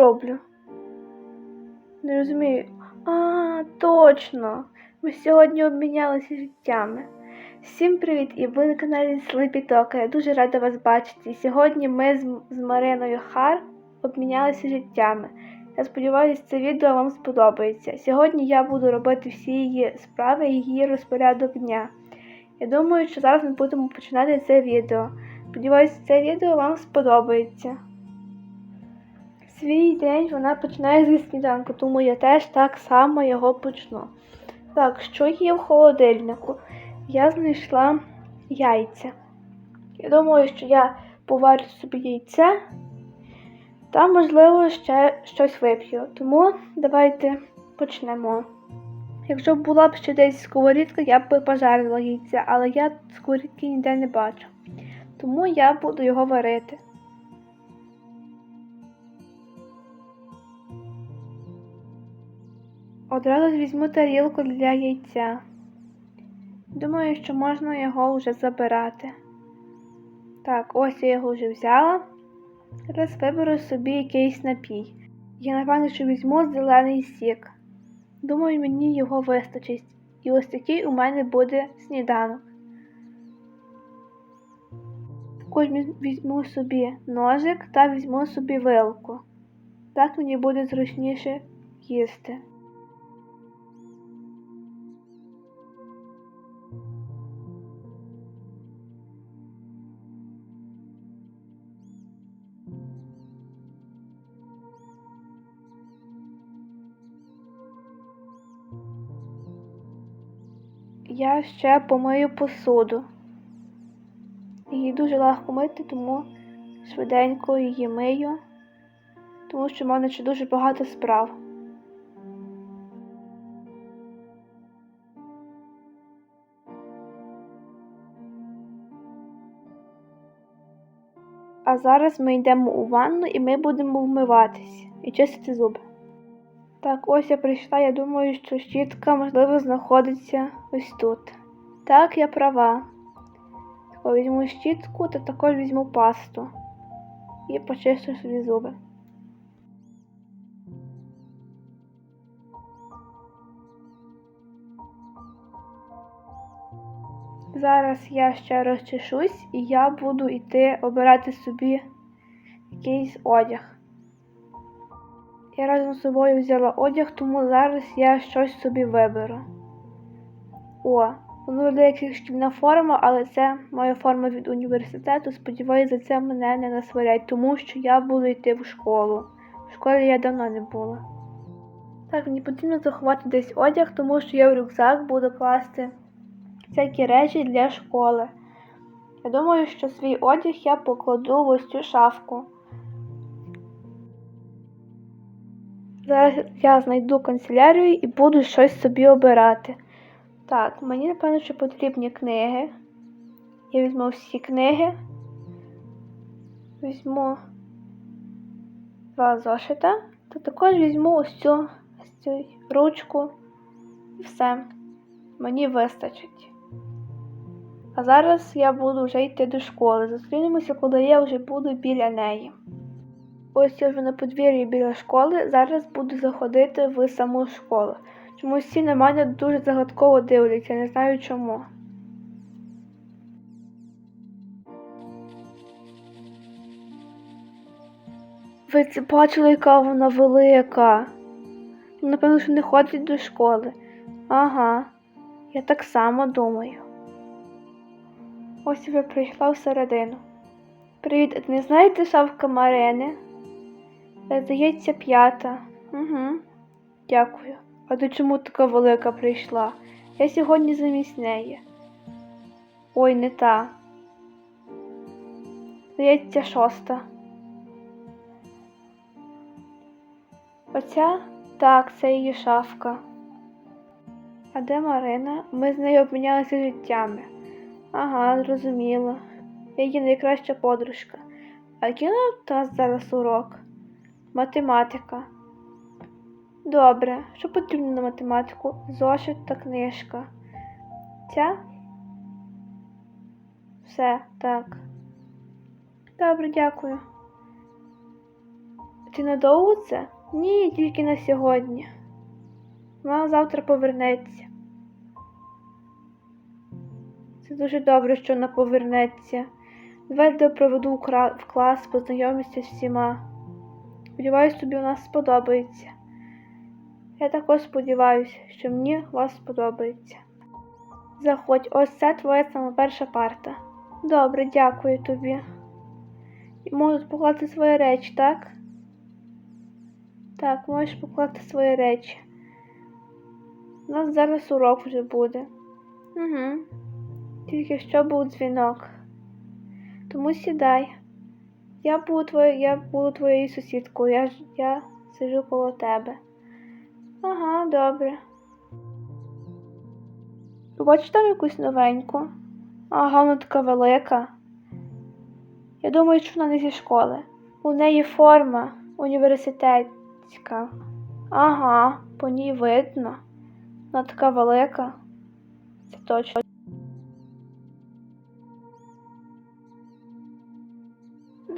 роблю? Не розумію. А, точно. Ми сьогодні обмінялися життями. Всім привіт! І ви на каналі Слипі Тока. Я дуже рада вас бачити. Сьогодні ми з, з Мариною Хар обмінялися життями. Я сподіваюся, це відео вам сподобається. Сьогодні я буду робити всі її справи і її розпорядок дня. Я думаю, що зараз ми будемо починати це відео. Сподіваюся, це відео вам сподобається. Свій день вона починає зі сніданку, тому я теж так само його почну. Так, що є в холодильнику? Я знайшла яйця. Я думаю, що я поварю собі яйце та, можливо, ще щось вип'ю. Тому давайте почнемо. Якщо була б ще десь сковорідка, я б пожарила яйця, але я сковорідки ніде не бачу. Тому я буду його варити. Одразу візьму тарілку для яйця. Думаю, що можна його вже забирати. Так, ось я його вже взяла. Зараз виберу собі якийсь напій. Я напевно, що візьму зелений сік. Думаю, мені його вистачить. І ось такий у мене буде сніданок. Також візьму собі ножик та візьму собі вилку. Так мені буде зручніше їсти. Я ще помию посуду. Її дуже легко мити, тому швиденько її мию, тому що в мене ще дуже багато справ. А зараз ми йдемо у ванну і ми будемо вмиватись і чистити зуби. Так, ось я прийшла, я думаю, що щітка, можливо, знаходиться ось тут. Так, я права. Так, візьму щітку та також візьму пасту і почищу собі зуби. Зараз я ще розчешусь і я буду йти обирати собі якийсь одяг. Я разом з собою взяла одяг, тому зараз я щось собі виберу. О, воно виглядає як шкільна форма, але це моя форма від університету. Сподіваюся, за це мене не насварять, тому що я буду йти в школу. В школі я давно не була. Так, мені потрібно заховати десь одяг, тому що я в рюкзак буду класти всякі речі для школи. Я думаю, що свій одяг я покладу в ось цю шафку. Зараз я знайду канцелярію і буду щось собі обирати. Так, мені, напевно, що потрібні книги. Я візьму всі книги. Візьму два зошита. Та також візьму ось цю, ось цю ручку і все. Мені вистачить. А зараз я буду вже йти до школи. Зустрінемося, коли я вже буду біля неї. Ось я вже на подвір'ї біля школи, зараз буду заходити в саму школу. Чомусь всі на мене дуже загадково дивляться, не знаю чому. Ви це бачили, яка вона велика. Напевно, що не ходить до школи. Ага, я так само думаю. Ось я прийшла всередину. Привіт, а ти не знаєте шавка Марини? Здається, п'ята. Угу. Дякую. А ти чому така велика прийшла? Я сьогодні замість неї. Ой, не та. Здається, шоста. Оця? Так, це її шафка. А де Марина? Ми з нею обмінялися життями. Ага, зрозуміло. Я її найкраща подружка. А у нас зараз урок? Математика. Добре, що потрібно на математику? Зошит та книжка. Ця? Все, так. Добре, дякую. Ти надовго це? Ні, тільки на сьогодні. Вона завтра повернеться. Це дуже добре, що вона повернеться. Давай я проведу в клас, познайомлюся з всіма. Сподіваюсь, тобі у нас сподобається. Я також сподіваюся, що мені вас сподобається. Заходь, ось це твоя сама перша парта. Добре, дякую тобі. І можу покласти свої речі, так? Так, можеш покласти свої речі. У нас зараз урок вже буде. Угу. Тільки що був дзвінок. Тому сідай. Я буду твоєю, я буду твоєю сусідкою, я, ж- я сиджу коло тебе. Ага, добре. Бачиш там якусь новеньку? Ага, вона така велика. Я думаю, що вона не зі школи. У неї форма університетська. Ага, по ній видно. Вона така велика. Це точно.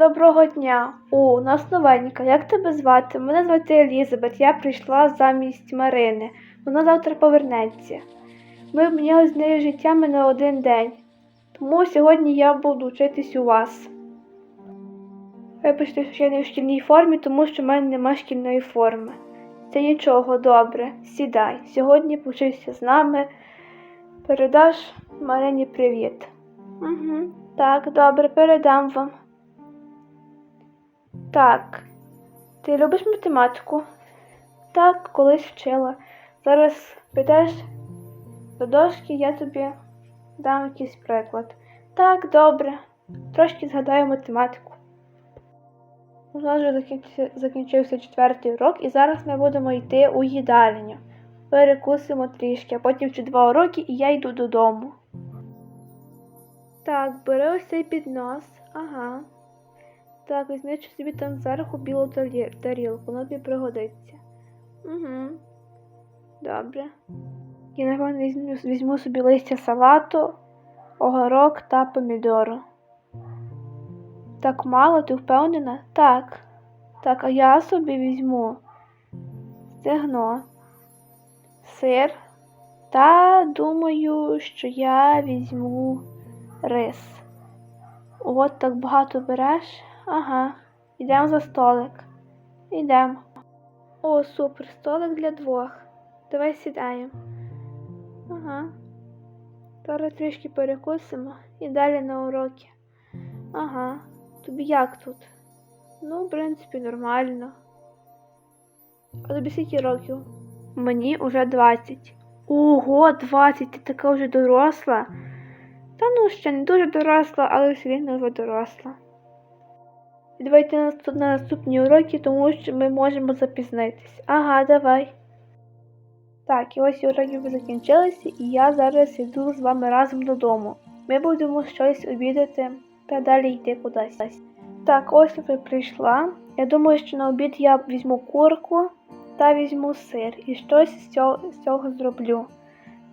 Доброго дня. У нас новенька. Як тебе звати? Мене звати Елізабет. Я прийшла замість Марини. Вона завтра повернеться. Ми обміняли з нею життями на один день. Тому сьогодні я буду вчитись у вас. Вибачте, що я не в шкільній формі, тому що в мене нема шкільної форми. Це нічого, добре, сідай. Сьогодні повчишся з нами. Передаш Марині привіт. Угу. Так, добре, передам вам. Так. Ти любиш математику? Так, колись вчила. Зараз підеш до дошки, я тобі дам якийсь приклад. Так, добре. Трошки згадаю математику. У нас вже закінчився, четвертий урок, і зараз ми будемо йти у їдальню. Перекусимо трішки, а потім ще два уроки і я йду додому. Так, бери ось цей піднос. Ага. Так, візьми собі там зверху білу тарілку, воно тобі пригодиться. Угу. Добре. Я, напевно, візьму, візьму собі листя салату, огорок та помідору. Так мало, ти впевнена? Так. Так, а я собі візьму стегно, сир та думаю, що я візьму рис. От так багато береш. Ага. Йдемо за столик. Йдемо. О, супер, столик для двох. Давай сідаємо. Ага. Зараз трішки перекусимо і далі на уроки. Ага. Тобі як тут? Ну, в принципі, нормально. А тобі скільки років? Мені уже 20. Ого, 20, ти така вже доросла. Та ну ще не дуже доросла, але все рівно вже доросла. І Давайте на на наступні уроки, тому що ми можемо запізнитись. Ага, давай. Так, і ось уроки вже закінчилися, і я зараз йду з вами разом додому. Ми будемо щось обідати та далі йти кудись. Так, ось я прийшла. Я думаю, що на обід я візьму курку та візьму сир і щось з цього, з цього зроблю.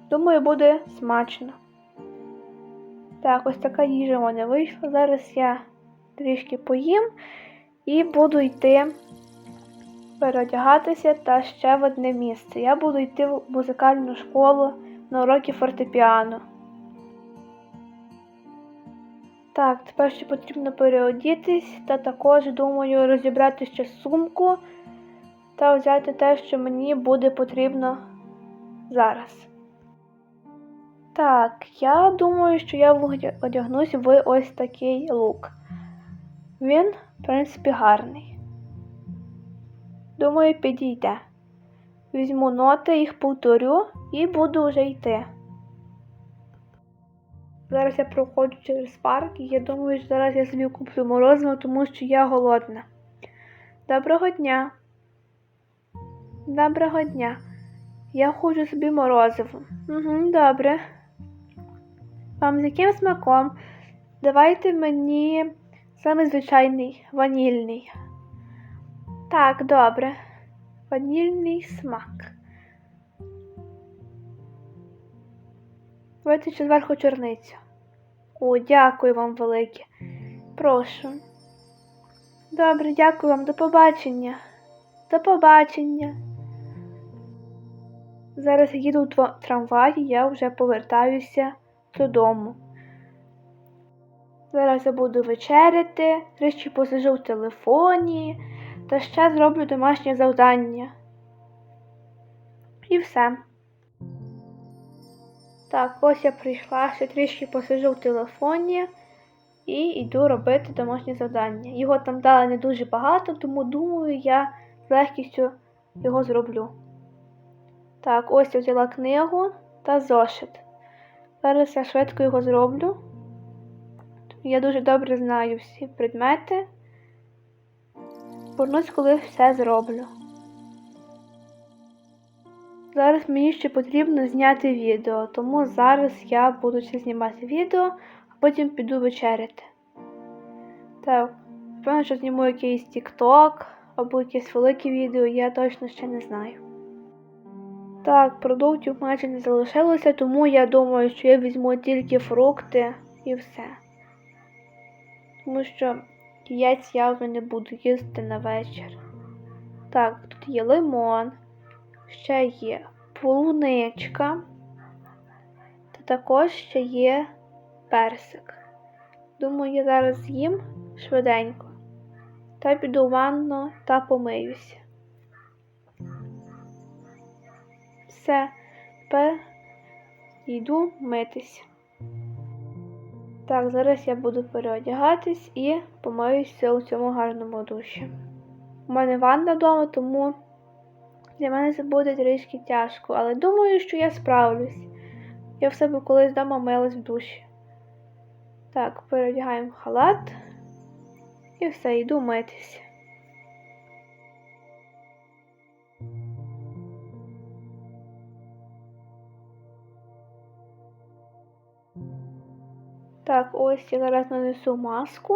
Думаю, буде смачно. Так, ось така їжа в мене вийшла. Зараз я трішки поїм і буду йти переодягатися та ще в одне місце. Я буду йти в музикальну школу на уроки фортепіано. Так, тепер ще потрібно переодітись та також думаю розібрати ще сумку та взяти те, що мені буде потрібно зараз. Так, я думаю, що я одягнусь в ось такий лук. Він, в принципі, гарний. Думаю, підійде. Візьму ноти, їх повторю і буду вже йти. Зараз я проходжу через парк і я думаю, що зараз я собі куплю морозиво, тому що я голодна. Доброго дня. Доброго дня. Я хочу собі морозиво. Угу, добре. Вам з яким смаком? Давайте мені саме звичайний ванільний. Так, добре. Ванільний смак. Давайте ще зверху чорницю. О, дякую вам велике. Прошу. Добре, дякую вам, до побачення. До побачення. Зараз я їду в трамваї, я вже повертаюся додому. Зараз я буду вечеряти, трішки посижу в телефоні та ще зроблю домашнє завдання. І все. Так, ось я прийшла, ще трішки посижу в телефоні і йду робити домашнє завдання. Його там дали не дуже багато, тому думаю, я з легкістю його зроблю. Так, ось я взяла книгу та зошит. Зараз я швидко його зроблю. Я дуже добре знаю всі предмети. Повернусь, коли все зроблю. Зараз мені ще потрібно зняти відео, тому зараз я буду ще знімати відео, а потім піду вечеряти. Так, певно, що зніму якийсь TikTok або якесь велике відео, я точно ще не знаю. Так, продуктів майже не залишилося, тому я думаю, що я візьму тільки фрукти і все. Тому що яєць я вже не буду їсти на вечір. Так, тут є лимон, ще є полуничка, та також ще є персик. Думаю, я зараз з'їм швиденько та піду в ванну та помиюся. Все, тепер йду митись. Так, зараз я буду переодягатись і помиюся у цьому гарному душі. У мене ванна вдома, тому для мене це буде трішки тяжко, але думаю, що я справлюсь. Я в себе колись вдома милась в душі. Так, переодягаємо халат і все, йду митись. Так, ось я зараз нанесу маску.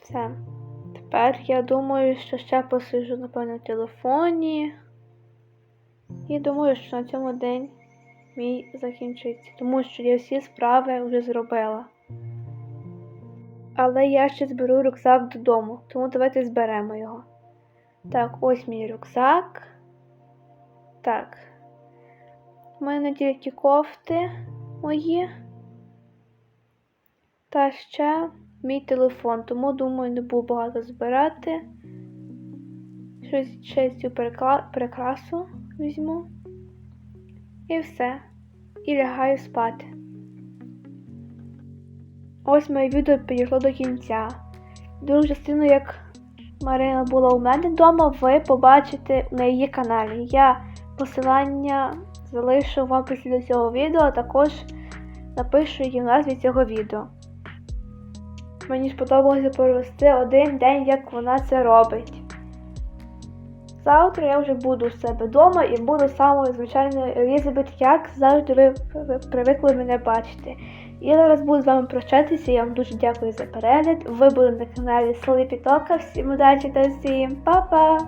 Все. Тепер я думаю, що ще посиджу, напевно, в телефоні. І думаю, що на цьому день мій закінчиться, тому що я всі справи вже зробила. Але я ще зберу рюкзак додому, тому давайте зберемо його. Так, ось мій рюкзак. Так. У мене тільки кофти мої. Та ще мій телефон, тому думаю, не буду багато збирати. Щось ще цю прикрасу візьму. І все. І лягаю спати. Ось моє відео підійшло до кінця. Другу частину, як Марина була у мене вдома, ви побачите на її каналі. Я посилання залишу в описі до цього відео, а також напишу її в назві цього відео. Мені сподобалося провести один день, як вона це робить. Завтра я вже буду у себе вдома і буду самою звичайною Елізабет, як завжди ви, ви привикли мене бачити. Я зараз буду з вами прощатися. Я вам дуже дякую за перегляд. Ви були на каналі Talka. Всім удачі та всім па-па!